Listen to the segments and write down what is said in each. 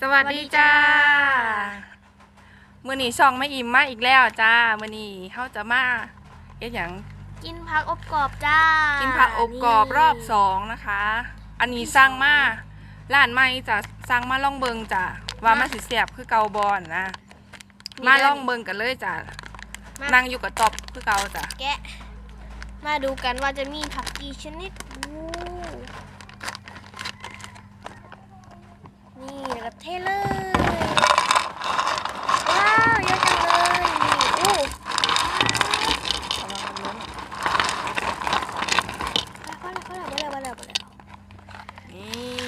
สวัสดีจ้ามื่อนี้ช่องไม่อิ่มมาอีกแล้วจ้ามื่อนี้เขาจะมาเอ๊ะอย่างกินผักอบกรอบจ้ากิกินผักอบกรอบรอบสองนะคะ อันนี้สร้างมาร้านใหม่จะสร้างมาล่องเบิงจ้ะว่ามันสิเสียบคือเกาบอนนะ มาล่องเบิงกันเลยจ้ะนั่งอยู่กับตอบคือเกาจ้ะแกะ มาดูกันว่าจะมีผักกี่ชนิด อู้นี่แล้วก็เทเลยว้าวเยอะจังเลยนี่อู้พอแล้วพอแล้วพอแล้วพอแล้วพอแล้วนี่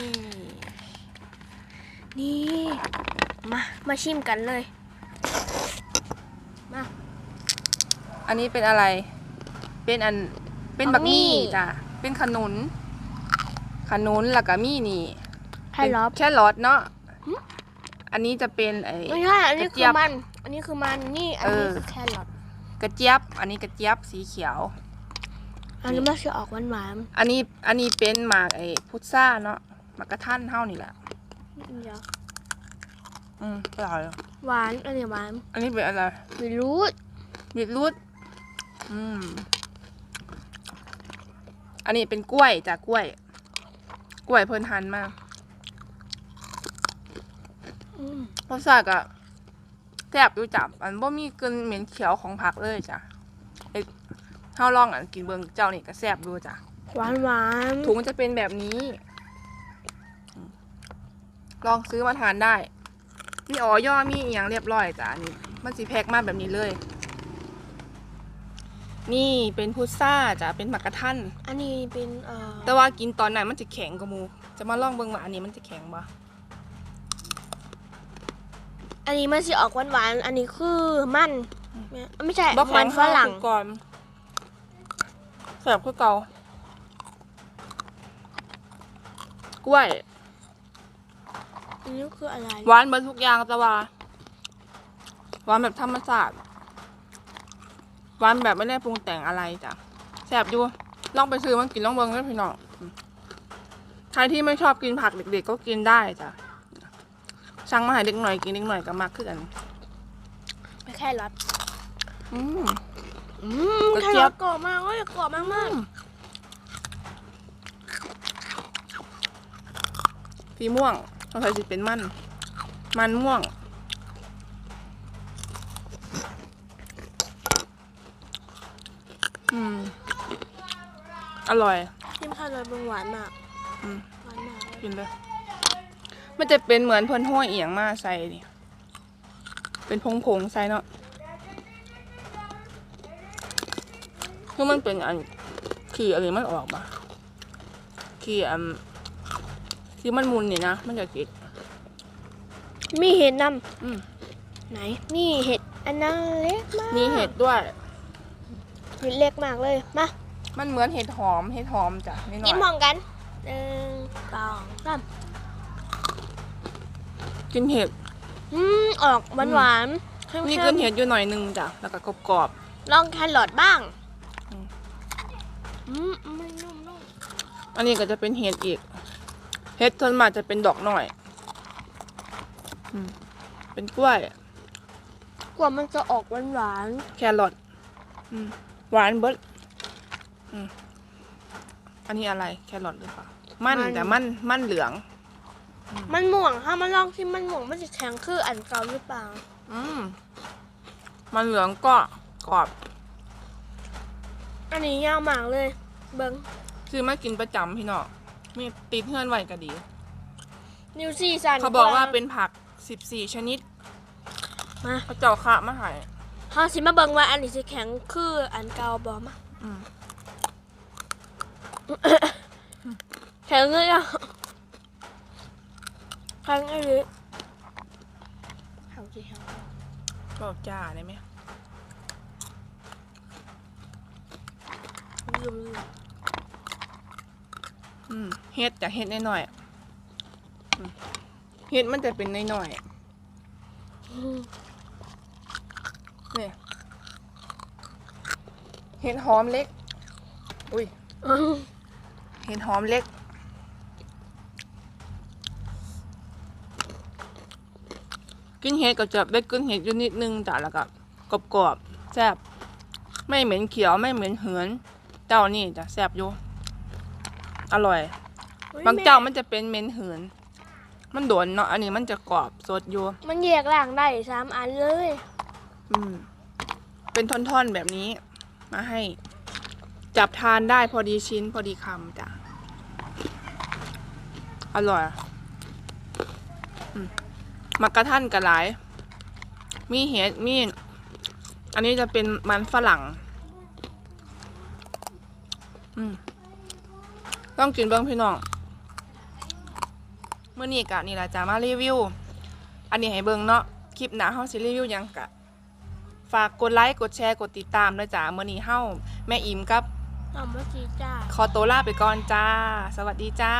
นี่มามาชิมกันเลยมาอันนี้เป็นอะไร เป็นอัน เป็นบักมี่จ้ะ เป็นขนุน ขนุนแล้วก็มี่นี่ไข่ล้อแค่รอทเนาะ อันนี้จะเป็นไอ้ไม่ใช่อันนี้กระคืเจี๊ยอบมัน อันนี้คือมัน นี่อันนี้เออ คือแครอทกระเจี๊ยบ อันนี้กระเจี๊ยบสีเขียว อันนี้มันจะออกหวานหวานอันนี้อันนี้เป็นหมากไอ้พุทราเนาะหมากกระทันเท่านี่แหละๆเดี๋ยวอืมอร่อยหวานอันนี้หวานอันนี้เป็นอะไรไม่รู้บีทรูทอืมอันนี้เป็นกล้วยจากกล้วย กล้วยเพิ่นหันมาอืม รสชาติก็แซ่บอยู่จับอันบ่มีกลิ่นเหม็นเขียวของผักเลยจ้ะไอ้เฮาลองอันกินเบิ่งเจ้านี่ก็แซ่บดูจ้ะหวานหวานถุงจะเป็นแบบนี้ ลองซื้อมาทานได้ มีอ๋อย่อมีอหย่างเรียบร้อยจ้ะอันนี้มันสีแพ็คมาแบบนี้เลย นี่เป็นพุทราจ้ะเป็นหมักกระทันอันนี้เป็นเอ่อแต่ว่ากินตอนไหนมันจะแข็งกว่าหมู จะมาลองเบิ่งว่าอันนี้มันจะแข็งบ่ อันนี้มันจะออกหวานหวานๆ อันนี้คือมันไม่ใช่บ่มัแข็งนฝรั่งคือก่อนแสบคือเก่ากล้วย อันนี้คืออะไร หวานเบิดทุกอย่างแต่ว่าหวานแบบธรรมชาติหวานแบบไม่ได้ปรุงแต่งอะไรจ้ะแซ่บอยู่ลองไปซื้อมากินลองเบิ่งด้วยพี่น้องอืมใครที่ไม่ชอบกินผักเด็กๆก็กินได้จ้ะ สั่งมาให้เด็กหน่อยกินเด็กหน่อยก็มักขึ้นกันไม่แค่รสอืมอืมกระแค่เจี๊รยบสกรอบมากเลยกรอบมากมากสีม่วงต้องใส่สิเป็นมัน มันม่วง อืม อร่อยชิมแค่รสมันหวานมากอืม หวานมากเลยกินเลย มันจะเป็นเหมือนเพิ่นห้อยเอียงมาใส่นี่เป็นพงผงๆใส่เนาะคือมันเป็นอันขี่อะไรมันออกปะขี่อันที่มันมุนนี่นะมันจะติดมีเห็ดนอืมำไหน มีเห็ดอันนั้นเล็กมากมีเห็ดด้วย เห็ดเล็กมากเลย มา มันเหมือนเห็ดหอมเห็ดหอมจ้ะนิดหน่กินอพร้อยมกันหนึ่งสองสาม กินเห็ดอืมออกหวานหวานๆเค็มๆนี่กินเห็ดอยู่หน่อยหนึงจ้ะแล้วก็กรอบลองแครอทบ้างอืมอืมไม่นุ่มนุ่มๆอันนี้ก็จะเป็นเห็ดอีก เห็ดส่วนมากจะเป็นดอกหน่อยอืมเป็นกล้วย กว่ามันจะออกหวานหวานแครอทอืมหวานเบิดอืมอันนี้อะไร แครอทหรือเปล่า มันแต่มันมันเหลืองๆ มันม่วงถ้ามันลองที่มันม่วงมันจะแข็งคืออันเก่าหรือเปล่า อืมมันเหลืองก็กรอบ อันนี้ยาวมากเลย เบิ้งคือมากินประจำพี่น้องมีติดเพื่อนไว้ก็ดี นิวซีซันเขาบอกว่าเป็นผัก 14 ชนิดมาเขาเจ้าคะมาใหายเขาสิมาเบิ้งว่าอันนี้จะแข็งคืออันเก่าบอมาอืมแข็งเลยอะ แข็งไอ้เลยเขาสิเขาบอกจ้าได้ไหมลืมลืมอืมเฮ็ดจากเฮ็ดน้อยๆอืมเฮ็ดมันจะเป็นน้อยๆเนี่ยเห็ดหอมเล็ก อุ้ยเห็ดหอมเล็ก กินเห็ดก็จะได้กินเห็ดอยู่นิดนึงจ้ะแล้วก็กรอบๆแซ่บไม่เหม็นเขียวไม่เหม็นเหือนเจ้านี่จ้ะแซ่บอยู่อร่อยอุ๊ยบางเจ้าแมันจะเป็นเหม็นเหือน มันโดนเนาะอันนี้มันจะกรอบสดอยู่ มันแยกล่างได้สามอันเลย อืม เป็นท่อนๆแบบนี้ มาให้ จับทานได้พอดีชิ้นพอดีคำจ้ะอร่อยอืม มักกะทันกระหลาย มีเห็ดมี อันนี้จะเป็นมันฝรั่ง อืมต้องกินเบิ้งพี่น้องเมื่อนี้กะนี่แหละจะมารีวิว อันนี้ให้เบิ้งเนาะคลิปหน้าเฮาสิรีวิวหยังกะ ฝากกดไลค์กดแชร์กดติดตามด้วยจ้าเมื่อนี้เฮาแม่อิมกับเอามาจีจ้าขอตัวลาไปก่อนจ้า สวัสดีจ้า